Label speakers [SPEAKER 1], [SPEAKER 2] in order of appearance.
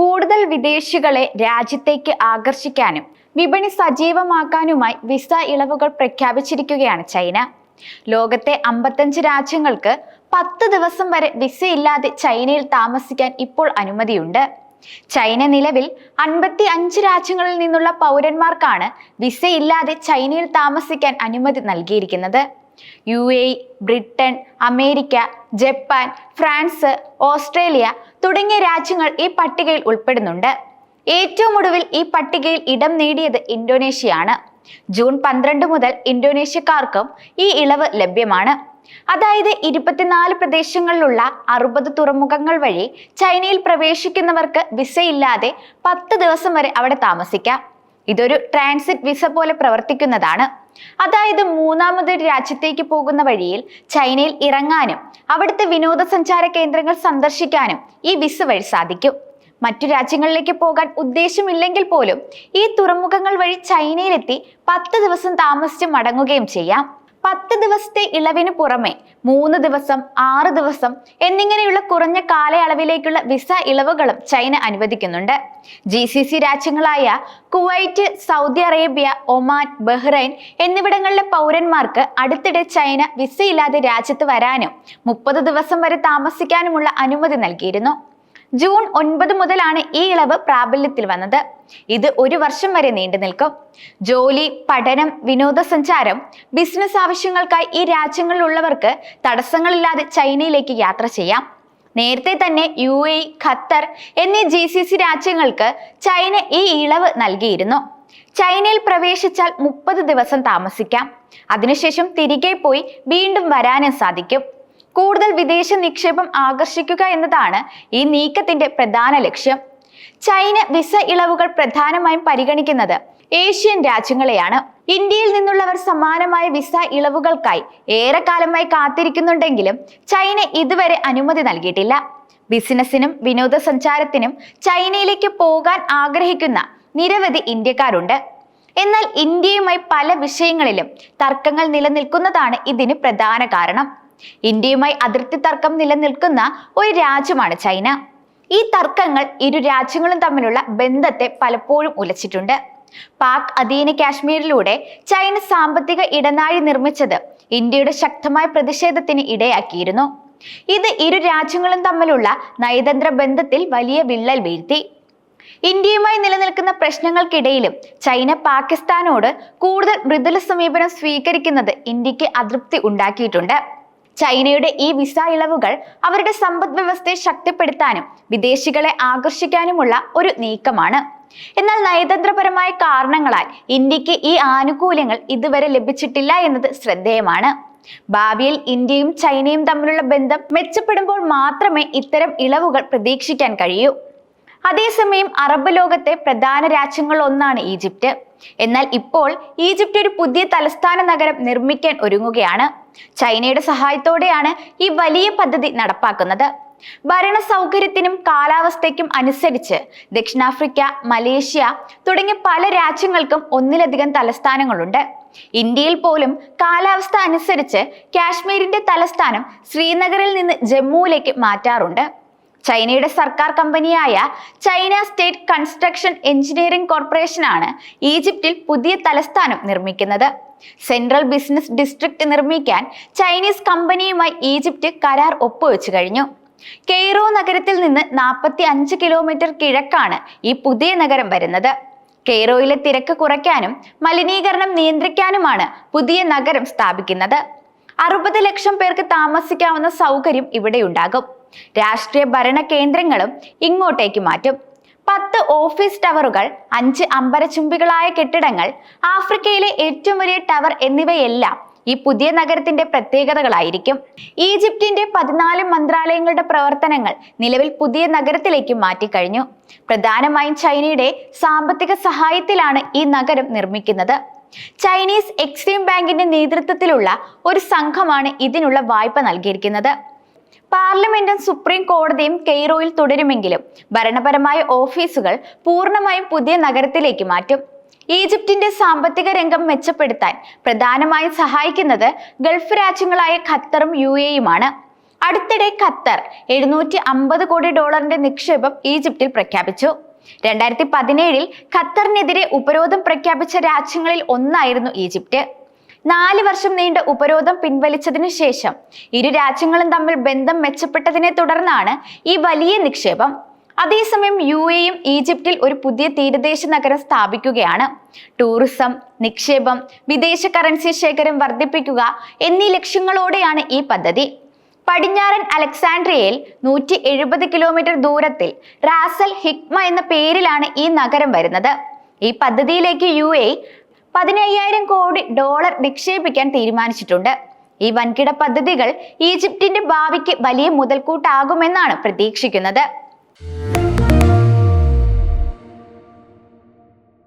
[SPEAKER 1] കൂടുതൽ വിദേശികളെ രാജ്യത്തേക്ക് ആകർഷിക്കാനും വിപണി സജീവമാക്കാനുമായി വിസ ഇളവുകൾ പ്രഖ്യാപിച്ചിരിക്കുകയാണ് ചൈന. ലോകത്തെ അമ്പത്തഞ്ച് രാജ്യങ്ങൾക്ക് പത്ത് ദിവസം വരെ വിസ ഇല്ലാതെ ചൈനയിൽ താമസിക്കാൻ ഇപ്പോൾ അനുമതിയുണ്ട്. ചൈന നിലവിൽ അൻപത്തി അഞ്ച് രാജ്യങ്ങളിൽ നിന്നുള്ള പൗരന്മാർക്കാണ് വിസ ഇല്ലാതെ ചൈനയിൽ താമസിക്കാൻ അനുമതി നൽകിയിരിക്കുന്നത്. U A Britain America Japan France Australia തുടങ്ങിയ രാജ്യങ്ങൾ ഈ പട്ടികയിൽ ഉൾപ്പെടുന്നുണ്ട്. ഏറ്റവും ഒടുവിൽ ഈ പട്ടികയിൽ ഇടം നേടിയത് ഇന്തോനേഷ്യയാണ്. ജൂൺ പന്ത്രണ്ട് മുതൽ ഇന്തോനേഷ്യക്കാർക്കും ഈ ഇളവ് ലഭ്യമാണ്. അതായത് ഇരുപത്തിനാല് പ്രദേശങ്ങളിലുള്ള അറുപത് തുറമുഖങ്ങൾ വഴി ചൈനയിൽ പ്രവേശിക്കുന്നവർക്ക് വിസയില്ലാതെ പത്ത് ദിവസം വരെ അവിടെ താമസിക്കാം. ഇതൊരു ട്രാൻസിറ്റ് വിസ പോലെ പ്രവർത്തിക്കുന്നതാണ്. അതായത് മൂന്നാമതൊരു രാജ്യത്തേക്ക് പോകുന്ന വഴിയിൽ ചൈനയിൽ ഇറങ്ങാനും അവിടുത്തെ വിനോദസഞ്ചാര കേന്ദ്രങ്ങൾ സന്ദർശിക്കാനും ഈ വിസ വഴി സാധിക്കും. മറ്റു രാജ്യങ്ങളിലേക്ക് പോകാൻ ഉദ്ദേശമില്ലെങ്കിൽ പോലും ഈ തുറമുഖങ്ങൾ വഴി ചൈനയിലെത്തി പത്ത് ദിവസം താമസിച്ച് മടങ്ങുകയും ചെയ്യാം. പത്ത് ദിവസത്തെ ഇളവിന് പുറമെ മൂന്ന് ദിവസം ആറ് ദിവസം എന്നിങ്ങനെയുള്ള കുറഞ്ഞ കാലയളവിലേക്കുള്ള വിസ ഇളവുകളും ചൈന അനുവദിക്കുന്നുണ്ട്. G C C രാജ്യങ്ങളായ Kuwait Saudi Arabia Oman Bahrain എന്നിവിടങ്ങളിലെ പൗരന്മാർക്ക് അടുത്തിടെ ചൈന വിസയില്ലാതെ രാജ്യത്ത് വരാനും മുപ്പത് ദിവസം വരെ താമസിക്കാനുമുള്ള അനുമതി നൽകിയിരുന്നു. ജൂൺ ഒൻപത് മുതലാണ് ഈ ഇളവ് പ്രാബല്യത്തിൽ വന്നത്. ഇത് ഒരു വർഷം വരെ നീണ്ടു നിൽക്കും. ജോലി പഠനം വിനോദസഞ്ചാരം ബിസിനസ് ആവശ്യങ്ങൾക്കായി ഈ രാജ്യങ്ങളിലുള്ളവർക്ക് തടസ്സങ്ങളില്ലാതെ ചൈനയിലേക്ക് യാത്ര ചെയ്യാം. നേരത്തെ തന്നെ യു എ ഖത്തർ എന്നീ ജി സി സി രാജ്യങ്ങൾക്ക് ചൈന ഈ ഇളവ് നൽകിയിരുന്നു. ചൈനയിൽ പ്രവേശിച്ചാൽ മുപ്പത് ദിവസം താമസിക്കാം. അതിനുശേഷം തിരികെ പോയി വീണ്ടും വരാനും സാധിക്കും. കൂടുതൽ വിദേശ നിക്ഷേപം ആകർഷിക്കുക എന്നതാണ് ഈ നീക്കത്തിന്റെ പ്രധാന ലക്ഷ്യം. ചൈന വിസ ഇളവുകൾ പ്രധാനമായും പരിഗണിക്കുന്നത് ഏഷ്യൻ രാജ്യങ്ങളെയാണ്. ഇന്ത്യയിൽ നിന്നുള്ളവർ സമാനമായ വിസ ഇളവുകൾക്കായി ഏറെക്കാലമായി കാത്തിരിക്കുന്നുണ്ടെങ്കിലും ചൈന ഇതുവരെ അനുമതി നൽകിയിട്ടില്ല. ബിസിനസ്സിനും വിനോദസഞ്ചാരത്തിനും ചൈനയിലേക്ക് പോകാൻ ആഗ്രഹിക്കുന്ന നിരവധി ഇന്ത്യക്കാരുണ്ട്. എന്നാൽ ഇന്ത്യയുമായി പല വിഷയങ്ങളിലും തർക്കങ്ങൾ നിലനിൽക്കുന്നതാണ് ഇതിന് പ്രധാന കാരണം. ഇന്ത്യയുമായി അതിർത്തി തർക്കം നിലനിൽക്കുന്ന ഒരു രാജ്യമാണ് ചൈന. ഈ തർക്കങ്ങൾ ഇരു രാജ്യങ്ങളും തമ്മിലുള്ള ബന്ധത്തെ പലപ്പോഴും ഉലച്ചിട്ടുണ്ട്. പാക് അധീന കാശ്മീരിലൂടെ ചൈന സാമ്പത്തിക ഇടനാഴി നിർമ്മിച്ചത് ഇന്ത്യയുടെ ശക്തമായ പ്രതിഷേധത്തിന് ഇടയാക്കിയിരുന്നു. ഇത് ഇരു രാജ്യങ്ങളും തമ്മിലുള്ള നയതന്ത്ര ബന്ധത്തിൽ വലിയ വിള്ളൽ വീഴ്ത്തി. ഇന്ത്യയുമായി നിലനിൽക്കുന്ന പ്രശ്നങ്ങൾക്കിടയിലും ചൈന പാകിസ്ഥാനോട് കൂടുതൽ മൃദുല സമീപനം സ്വീകരിക്കുന്നത് ഇന്ത്യയ്ക്ക് അതൃപ്തി ഉണ്ടാക്കിയിട്ടുണ്ട്. ചൈനയുടെ ഈ വിസ ഇളവുകൾ അവരുടെ സമ്പദ് വ്യവസ്ഥയെ ശക്തിപ്പെടുത്താനും വിദേശികളെ ആകർഷിക്കാനുമുള്ള ഒരു നീക്കമാണ്. എന്നാൽ നയതന്ത്രപരമായ കാരണങ്ങളാൽ ഇന്ത്യയ്ക്ക് ഈ ആനുകൂല്യങ്ങൾ ഇതുവരെ ലഭിച്ചിട്ടില്ല എന്നത് ശ്രദ്ധേയമാണ്. ഭാവിയിൽ ഇന്ത്യയും ചൈനയും തമ്മിലുള്ള ബന്ധം മെച്ചപ്പെടുമ്പോൾ മാത്രമേ ഇത്തരം ഇളവുകൾ പ്രതീക്ഷിക്കാൻ കഴിയൂ. അതേസമയം അറബ് ലോകത്തെ പ്രധാന രാജ്യങ്ങളിൽ ഒന്നാണ് ഈജിപ്റ്റ്. എന്നാൽ ഇപ്പോൾ ഈജിപ്റ്റ് ഒരു പുതിയ തലസ്ഥാന നഗരം നിർമ്മിക്കാൻ ഒരുങ്ങുകയാണ്. ചൈനയുടെ സഹായത്തോടെയാണ് ഈ വലിയ പദ്ധതി നടപ്പാക്കുന്നത്. ഭരണ സൗകര്യത്തിനും കാലാവസ്ഥയ്ക്കും അനുസരിച്ച് ദക്ഷിണാഫ്രിക്ക മലേഷ്യ തുടങ്ങിയ പല രാജ്യങ്ങൾക്കും ഒന്നിലധികം തലസ്ഥാനങ്ങളുണ്ട്. ഇന്ത്യയിൽ പോലും കാലാവസ്ഥ അനുസരിച്ച് കാശ്മീരിന്റെ തലസ്ഥാനം ശ്രീനഗറിൽ നിന്ന് ജമ്മുവിലേക്ക് മാറ്റാറുണ്ട്. ചൈനയുടെ സർക്കാർ കമ്പനിയായ ചൈന സ്റ്റേറ്റ് കൺസ്ട്രക്ഷൻ എഞ്ചിനീയറിംഗ് കോർപ്പറേഷനാണ് ഈജിപ്തിൽ പുതിയ തലസ്ഥാനം നിർമ്മിക്കുന്നത്. സെൻട്രൽ ബിസിനസ് ഡിസ്ട്രിക്ട് നിർമ്മിക്കാൻ ചൈനീസ് കമ്പനിയുമായി ഈജിപ്റ്റ് കരാർ ഒപ്പുവെച്ചു കഴിഞ്ഞു. കെയ്റോ നഗരത്തിൽ നിന്ന് നാൽപ്പത്തി അഞ്ച് കിലോമീറ്റർ കിഴക്കാണ് ഈ പുതിയ നഗരം വരുന്നത്. കെയ്റോയിലെ തിരക്ക് കുറയ്ക്കാനും മലിനീകരണം നിയന്ത്രിക്കാനുമാണ് പുതിയ നഗരം സ്ഥാപിക്കുന്നത്. അറുപത് ലക്ഷം പേർക്ക് താമസിക്കാവുന്ന സൗകര്യം ഇവിടെയുണ്ടാകും. രാഷ്ട്രീയ ഭരണ കേന്ദ്രങ്ങളും ഇങ്ങോട്ടേക്ക് മാറ്റും. പത്ത് ഓഫീസ് ടവറുകൾ അഞ്ച് അമ്പരചുംബികളായ കെട്ടിടങ്ങൾ ആഫ്രിക്കയിലെ ഏറ്റവും വലിയ ടവർ എന്നിവയെല്ലാം ഈ പുതിയ നഗരത്തിന്റെ പ്രത്യേകതകളായിരിക്കും. ഈജിപ്തിന്റെ പതിനാല് മന്ത്രാലയങ്ങളുടെ പ്രവർത്തനങ്ങൾ നിലവിൽ പുതിയ നഗരത്തിലേക്ക് മാറ്റിക്കഴിഞ്ഞു. പ്രധാനമായും ചൈനയുടെ സാമ്പത്തിക സഹായത്തിലാണ് ഈ നഗരം നിർമ്മിക്കുന്നത്. ചൈനീസ് എക്സിം ബാങ്കിന്റെ നേതൃത്വത്തിലുള്ള ഒരു സംഘമാണ് ഇതിനുള്ള വായ്പ നൽകിയിരിക്കുന്നത്. പാർലമെന്റും സുപ്രീം കോടതിയും കെയ്റോയിൽ തുടരുമെങ്കിലും ഭരണപരമായ ഓഫീസുകൾ പൂർണമായും പുതിയ നഗരത്തിലേക്ക് മാറ്റും. ഈജിപ്തിന്റെ സാമ്പത്തിക രംഗം മെച്ചപ്പെടുത്താൻ പ്രധാനമായും സഹായിക്കുന്നത് ഗൾഫ് രാജ്യങ്ങളായ ഖത്തറും യു എയുമാണ് അടുത്തിടെ ഖത്തർ എഴുന്നൂറ്റി അമ്പത് കോടി ഡോളറിന്റെ നിക്ഷേപം ഈജിപ്തിൽ പ്രഖ്യാപിച്ചു. രണ്ടായിരത്തി പതിനേഴിൽ ഖത്തറിനെതിരെ ഉപരോധം പ്രഖ്യാപിച്ച രാജ്യങ്ങളിൽ ഒന്നായിരുന്നു ഈജിപ്റ്റ് നാല് വർഷം നീണ്ട ഉപരോധം പിൻവലിച്ചതിനു ശേഷം ഇരു രാജ്യങ്ങളും തമ്മിൽ ബന്ധം മെച്ചപ്പെട്ടതിനെ തുടർന്നാണ് ഈ വലിയ നിക്ഷേപം. അതേസമയം യു എയും ഈജിപ്തിൽ ഒരു പുതിയ തീരദേശ നഗരം സ്ഥാപിക്കുകയാണ്. ടൂറിസം നിക്ഷേപം വിദേശ കറൻസി ശേഖരം വർദ്ധിപ്പിക്കുക എന്നീ ലക്ഷ്യങ്ങളോടെയാണ് ഈ പദ്ധതി. പടിഞ്ഞാറൻ അലക്സാൻഡ്രിയയിൽ നൂറ്റി എഴുപത് കിലോമീറ്റർ ദൂരത്തിൽ റാസൽ ഹിക്മ എന്ന പേരിലാണ് ഈ നഗരം വരുന്നത്. ഈ പദ്ധതിയിലേക്ക് യു എ പതിനയ്യായിരം കോടി ഡോളർ നിക്ഷേപിക്കാൻ തീരുമാനിച്ചിട്ടുണ്ട്. ഈ വൻകിട പദ്ധതികൾ ഈജിപ്തിന്റെ ഭാവിക്ക് വലിയ മുതൽക്കൂട്ടാകുമെന്നാണ് പ്രതീക്ഷിക്കുന്നത്.